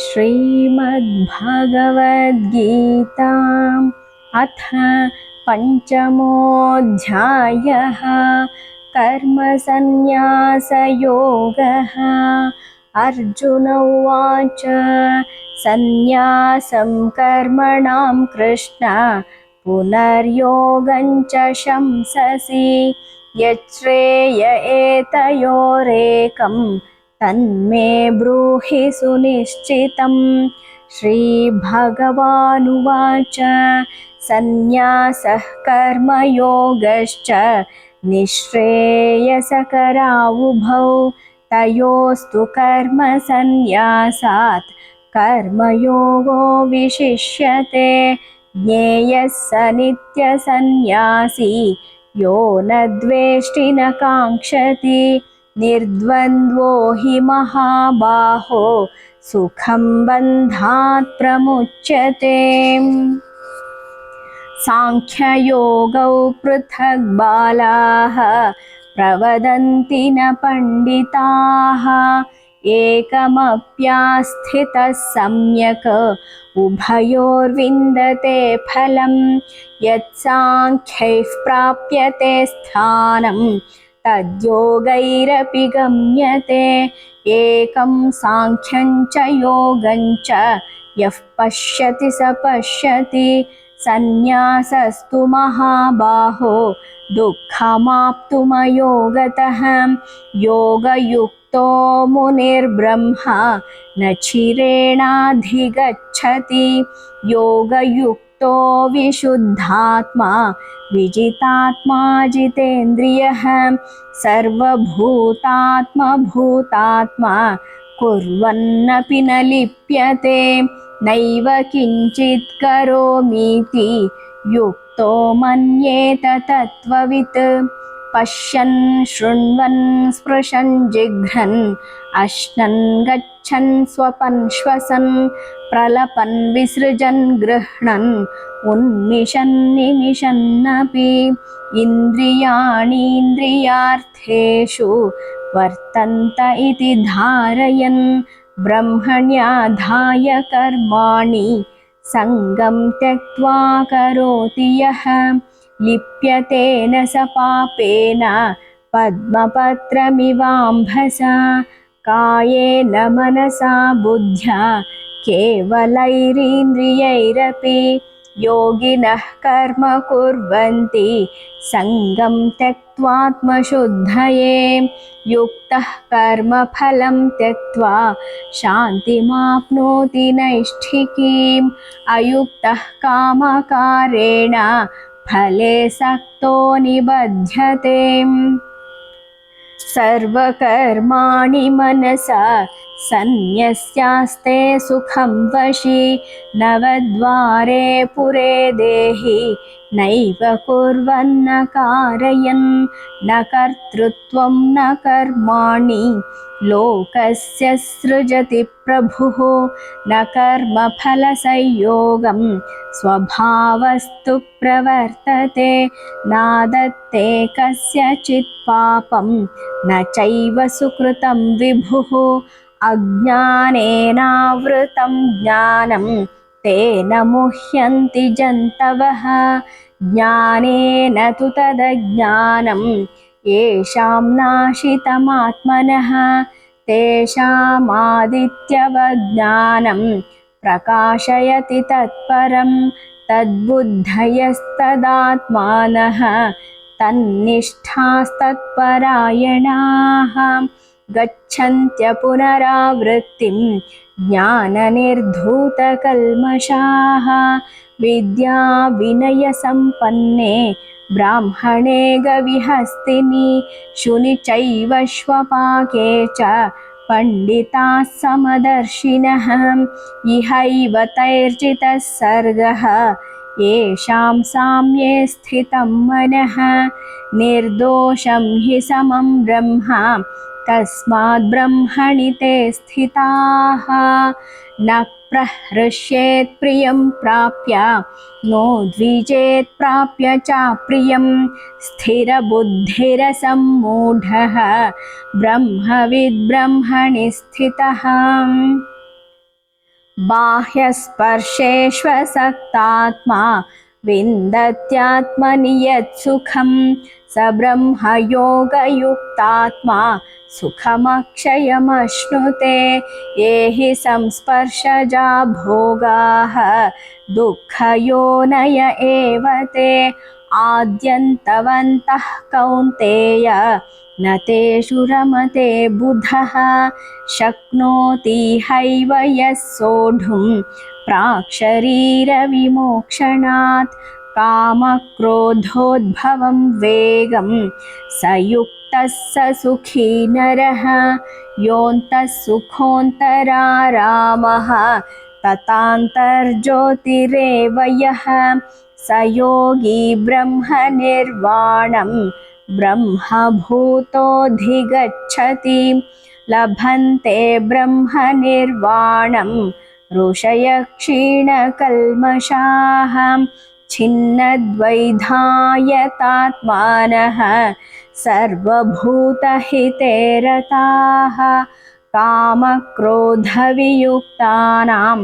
श्रीमद्भगवद्गीताम् अथ पञ्चमोऽध्यायः कर्मसन्न्यासयोगः। अर्जुन उवाच सन्न्यासं कर्मणां कृष्ण पुनर्योगञ्च शंससि। यच्छ्रेय एतयोरेकम् तन्मे ब्रूहि सुनिश्चितं। श्रीभगवानुवाच सन्न्यासः कर्मयोगश्च निःश्रेयसकरावुभौ। तयोस्तु कर्मसन्न्यासात् कर्मयोगो विशिष्यते। ज्ञेयः स नित्यसन्न्यासी यो न द्वेष्टि न काङ्क्षति निर्द्वन्द्वो हि महाबाहो सुखं बन्धात् प्रमुच्यते। साङ्ख्ययोगौ पृथग् बालाः प्रवदन्ति न पण्डिताः। एकमप्यास्थितः सम्यक् उभयोर्विन्दते फलं यत्साङ्ख्यैः प्राप्यते स्थानम् तद्योगैरपि गम्यते। एकं साङ्ख्यं च योगं यः पश्यति स पश्यति। सन्न्यासस्तु महाबाहो। दुःखमाप्तुमयोगतः। योगयुक्तो मुनिर्ब्रह्मा। न चिरेणाधिगच्छति। विशुद्धात्मा विजितात्मा जितेन्द्रियः सर्वभूतात्मभूतात्मा कुर्वन्नपि न लिप्यते नैव किञ्चित् करोमीति युक्तो मन्येत तत्त्ववित् पश्यन् शृण्वन् स्पृशन् जिघ्रन् अश्नन् गच्छन् स्वपन् श्वसन् प्रलपन् विसृजन् गृह्णन् उन्मिषन्निमिषन्नपि इन्द्रियाणीन्द्रियार्थेषु वर्तन्त इति धारयन् ब्रह्मण्याधाय कर्माणि सङ्गं त्यक्त्वा करोति यः लिप्यतेन स पापेन पद्मपत्रमिवाम्भसा कायेन मनसा बुद्ध्या केवलैरीन्द्रियैरपि योगिनः कर्म कुर्वन्ति सङ्गं त्यक्त्वात्मशुद्धये युक्तः कर्मफलं त्यक्त्वा शान्तिमाप्नोति नैष्ठिकीम् अयुक्तः कामकारेण फले सक्तो निबध्यते सर्वकर्माणि मनसा सन्न्यस्यास्ते सुखं वशि नवद्वारे पुरे देहि नैव कुर्वन्न कारयन् न कर्तृत्वं न कर्माणि। लोकस्य सृजति प्रभुः न कर्मफलसंयोगं स्वभावस्तु प्रवर्तते नादत्ते कस्यचित् पापं न चैव सुकृतं विभुः अज्ञानेनावृतं ज्ञानं तेन मुह्यन्ति जन्तवः। ज्ञानेन तु तदज्ञानं येषां नाशितमात्मनः। तेषामादित्यवज्ञानं प्रकाशयति तत्परं तद्बुद्धयस्तदात्मानः तन्निष्ठास्तत्परायणाः गच्छन्त्यपुनरावृत्तिं ज्ञाननिर्धूतकल्मषाः विद्याविनयसम्पन्ने ब्राह्मणे गविहस्तिनि शुनि चैव श्वपाके च पण्डिताः समदर्शिनः इहैव तैर्जितः सर्गः येषां साम्ये स्थितं मनः निर्दोषं हि समं ब्रह्म तस्माद् ब्रह्मणि ते स्थिताः। न प्रहृष्येत् प्रियं प्राप्य नो द्विजेत् प्राप्य चाप्रियं स्थिरबुद्धिरसम्मूढः ब्रह्मविद्ब्रह्मणि स्थितः बाह्यस्पर्शेष्वसक्तात्मा विन्दत्यात्मनि यत्सुखं स ब्रह्मयोगयुक्तात्मा सुखमक्षयमश्नुते ये हि संस्पर्शजा भोगाः दुःखयोनय एव ते आद्यन्तवन्तः कौन्तेय न तेषु रमते बुधः। शक्नोति हैव यः सोढुं प्राक्शरीरविमोक्षणात्। कामक्रोधोद्भवं वेगं स युक्तः स सुखी नरः। योऽन्तः सुखोऽन्तरारामः ततान्तर्ज्योतिरेव यः स योगी ब्रह्मनिर्वाणं ब्रह्मभूतोऽधिगच्छति। लभन्ते ब्रह्मनिर्वाणं ऋषयः क्षीणकल्मषाः छिन्नद्वैधायतात्मानः सर्वभूतहिते रताः कामक्रोधवियुक्तानां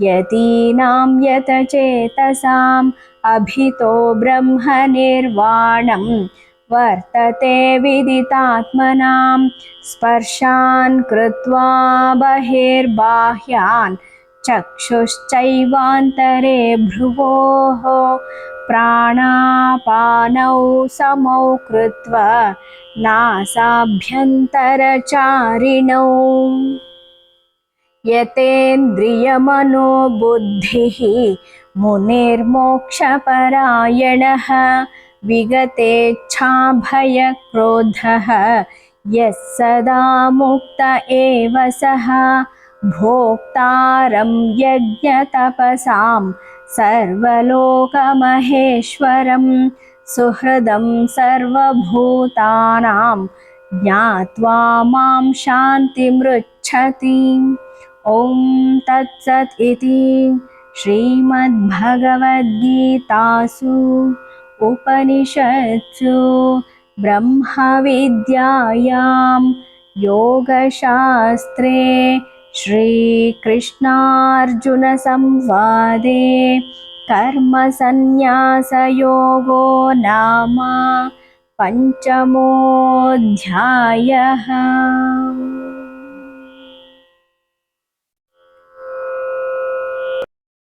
यतीनां यतचेतसाम्, अभितो ब्रह्मनिर्वाणं वर्तते विदितात्मनां स्पर्शान् कृत्वा बहिर्बाह्यान्, चक्षुश्चैवान्तरे भ्रुवोः, प्राणापानौ समौ कृत्वा नासाभ्यन्तरचारिणौ। यतेन्द्रियमनोबुद्धिः मुनिर्मोक्षपरायणः, विगतेच्छाभयक्रोधः, यः सदा मुक्त एव सः। भोक्तारं यज्ञतपसां, सर्वलोकमहेश्वरं, सुहृदं सर्वभूतानां, ज्ञात्वा माँ शान्तिमृच्छति। ॐ तत्सत् इति श्रीमद्भगवद्गीतासु उपनिषत्सु ब्रह्मविद्यायां योगशास्त्रे श्रीकृष्णार्जुनसंवादे कर्मसन्न्यासयोगो नाम पञ्चमोऽध्यायः